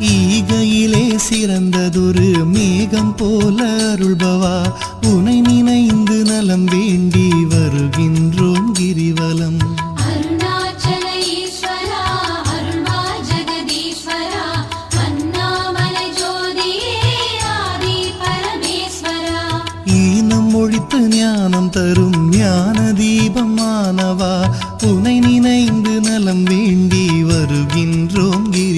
ஈகையிலே சிறந்ததொரு மேகம் போல அருள்பவா. உனை நினைந்து நலம் வேண்டி வருகின்றோம் கிரிவலம். ஈனம் ஒழித்து ஞானம் தரும் ஞான தீபமானவா உனை நினைந்து நலம் வேண்டி வருகின்றோம் கிரி